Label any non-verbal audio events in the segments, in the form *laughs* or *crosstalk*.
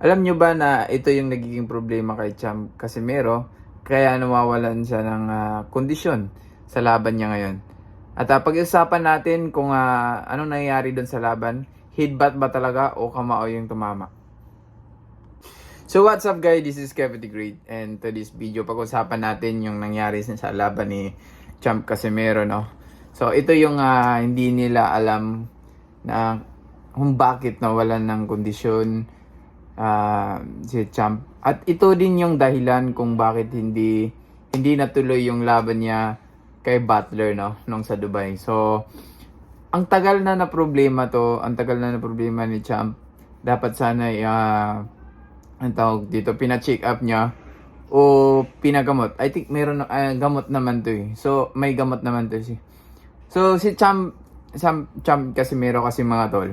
Alam nyo ba na ito yung nagiging problema kay Champ Casimero kaya nawawalan siya ng ah, kondisyon sa laban niya ngayon. At uh, pag-usapan natin kung ah, anong nangyayari doon sa laban, headbutt ba talaga o kamao yung tumama. So what's up guys, this is Kevin the Great and to this video pag-usapan natin yung nangyari sa laban ni Champ Casimero no. So ito yung ah, hindi nila alam na kung bakit nawalan ng kondisyon ah, si Champ. At ito din yung dahilan kung bakit hindi hindi natuloy yung laban niya kay Butler no nung sa Dubai. So ang tagal na na problema to, ang tagal na na problema ni Champ. Dapat sana uh, ang tawag dito, pina-check up niya o pinagamot. I think meron ah, gamot naman to eh. So may gamot naman to si. So si Champ Champ, Champ kasi meron kasi mga tol.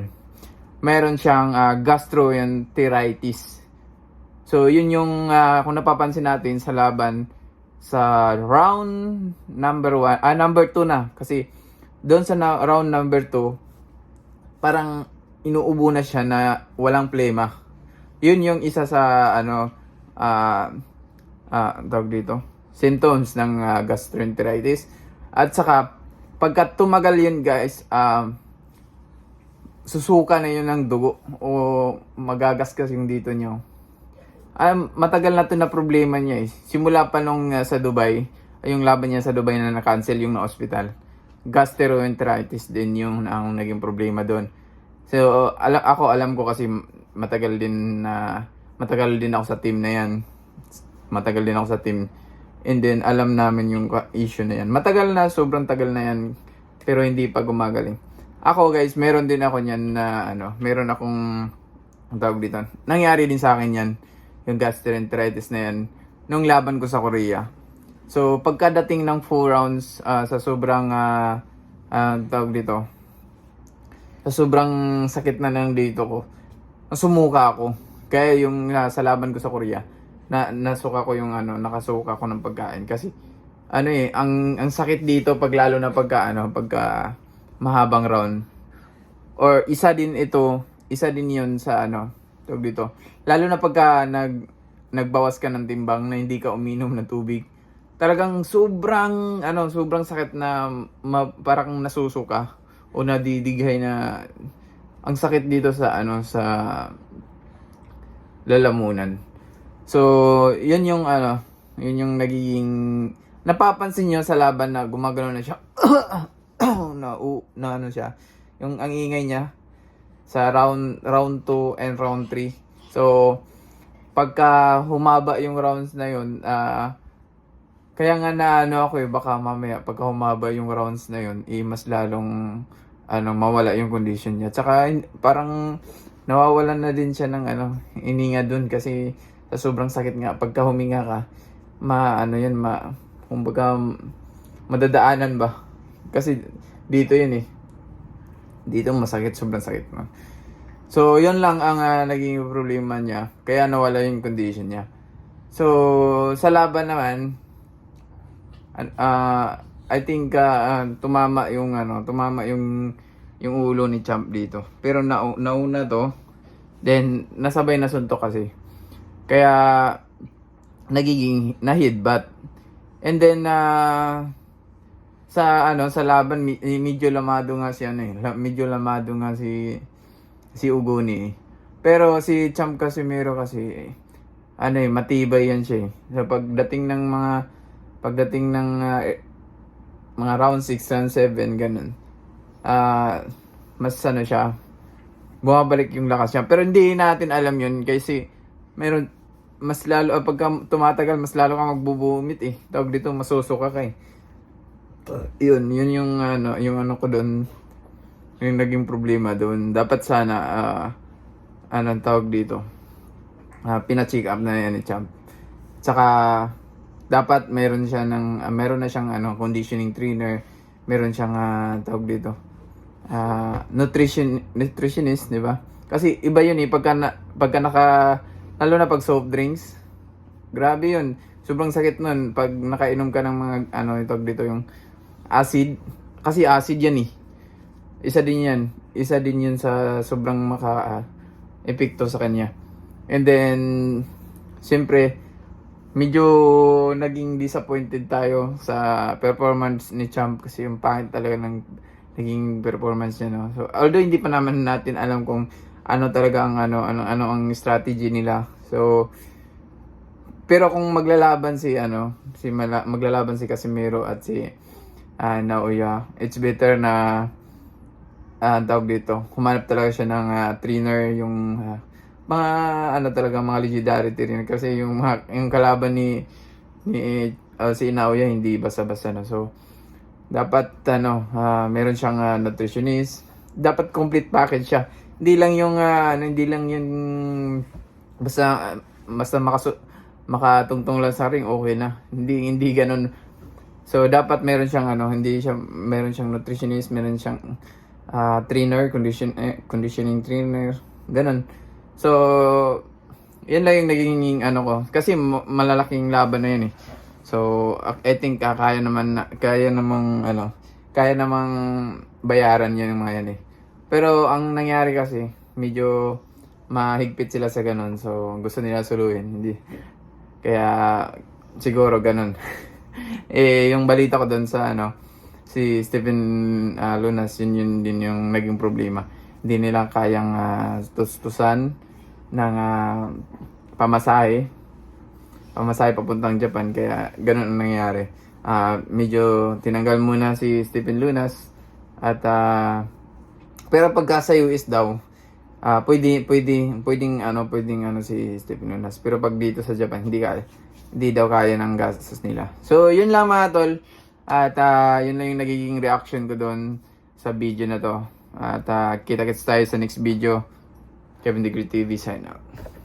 Meron siyang ah, gastroenteritis. So yun yung ah, kung napapansin natin sa laban sa round number 1, ah number 2 na kasi doon sa na, round number 2 parang inuubo na siya na walang plema. Yun yung isa sa ano ah ah tawag dito symptoms ng ah, gastroenteritis. At saka pagka tumagal yun guys, um, susuka na yun ng dugo o magagasgas yung dito nyo. Um, matagal na to na problema niya eh. Simula pa nung uh, sa Dubai, yung laban niya sa Dubai na na-cancel yung na-hospital. Gastroenteritis din yung ang naging problema doon. So, ala- ako alam ko kasi matagal din na matagal din ako sa team na yan. Matagal din ako sa team. And then alam namin yung issue na yan. Matagal na, sobrang tagal na yan. Pero hindi pa gumagaling. Ako guys, meron din ako niyan na ano, meron akong ang tawag dito. Nangyari din sa akin yan, yung gastroenteritis na yan, nung laban ko sa Korea. So, pagkadating ng 4 rounds ah, sa sobrang ah, ah, tawag dito, sa sobrang sakit na ng dito ko, sumuka ako. Kaya yung ah, sa laban ko sa Korea, na nasuka ko yung ano, nakasuka ko ng pagkain kasi ano eh, ang ang sakit dito pag lalo na pagka ano, pagka mahabang round. Or isa din ito, isa din 'yon sa ano, tawag dito. Lalo na pagka nag nagbawas ka ng timbang na hindi ka uminom ng tubig. Talagang sobrang ano, sobrang sakit na ma, parang nasusuka o nadidighay na ang sakit dito sa ano sa lalamunan. So, yun yung ano, yun yung nagiging napapansin niyo sa laban na gumagano na siya. *coughs* *clears throat* na, u, na ano siya. Yung ang ingay niya sa round round 2 and round 3. So, pagka humaba yung rounds na yun, ah kaya nga na ano ako eh, baka mamaya pagka humaba yung rounds na yun, eh, mas lalong ano, mawala yung condition niya. Tsaka parang nawawalan na din siya ng ano, ininga dun kasi sa sobrang sakit nga pagka huminga ka, ma ano yun, ma kumbaga madadaanan ba? Kasi dito yun eh. Dito masakit, sobrang sakit no. So, yun lang ang ah, naging problema niya. Kaya nawala yung condition niya. So, sa laban naman, an- ah, I think ah, ah, tumama yung ano, tumama yung yung ulo ni Champ dito. Pero na nauna to, then nasabay na suntok kasi. Kaya nagiging na-headbutt. And then ah, sa ano sa laban eh, medyo lamado nga si ano eh, medyo lamado nga si si Uguni. eh. Pero si Champ Casimero kasi eh, ano eh matibay yan siya eh. Sa pagdating ng mga pagdating ng eh, mga round 6 round 7 ganun. Ah mas ano siya bumabalik yung lakas niya. Pero hindi natin alam yun kasi meron mas lalo ah, pagka tumatagal mas lalo kang magbubumit eh. Tawag dito masusuka ka eh. Yun, yun yung ano, yung ano ko doon yung naging problema doon. Dapat sana ah anong tawag dito? Ah, pina-check up na yan ni Champ. Tsaka dapat meron siya ng ah, meron na siyang ano conditioning trainer, meron siyang ah, tawag dito. ah nutrition nutritionist, 'di ba? Kasi iba 'yun eh pagka na, pagka naka lalo na pag soft drinks. Grabe 'yun. Sobrang sakit nun pag nakainom ka ng mga ano itog dito yung acid. Kasi acid 'yan eh. Isa din 'yan. Isa din 'yun sa sobrang maka ah, sa kanya. And then, siyempre, medyo naging disappointed tayo sa performance ni Champ kasi yung pangit talaga ng naging performance niya no. So although hindi pa naman natin alam kung ano talaga ang ano ano ano ang strategy nila. So pero kung maglalaban si ano si Mala, maglalaban si Casimiro at si ah, Naoya, it's better na ah tawag dito, humanap talaga siya ng ah, trainer yung ah, mga ano talaga mga legendary trainer kasi yung yung kalaban ni ni ah, si Naoya hindi basta-basta na. So dapat ano, ah, meron siyang ah, nutritionist. Dapat complete package siya. Hindi lang yung ah, ano, hindi lang yung basta basta makasu makatungtong lang sa ring okay na. Hindi hindi ganoon. So dapat meron siyang ano, hindi siya meron siyang nutritionist, meron siyang ah, trainer, condition eh, conditioning trainer, ganun. So yan lang yung naging ano ko kasi ma- malalaking laban na yan eh. So I think ah, kaya naman na, kaya namang ano, kaya namang bayaran yan yung mga yan eh. Pero ang nangyari kasi medyo mahigpit sila sa ganun. So gusto nila suluhin, hindi. Kaya siguro ganun. *laughs* eh yung balita ko doon sa ano si Stephen ah, Lunas yun yun din yung naging problema. Hindi nila kayang uh, tustusan ng ah, pamasahe pamasahe papuntang Japan kaya ganun ang nangyari. Ah, medyo tinanggal muna si Stephen Lunas at ah, pero pagka sa US daw ah pwede pwede pwedeng ano pwedeng ano si Stephen Lunas pero pag dito sa Japan hindi kaya hindi daw kaya ng gastos nila. So yun lang mga tol at ah, yun lang yung nagiging reaction ko doon sa video na to. At ah, kita-kits tayo sa next video. Kevin Degree TV sign out.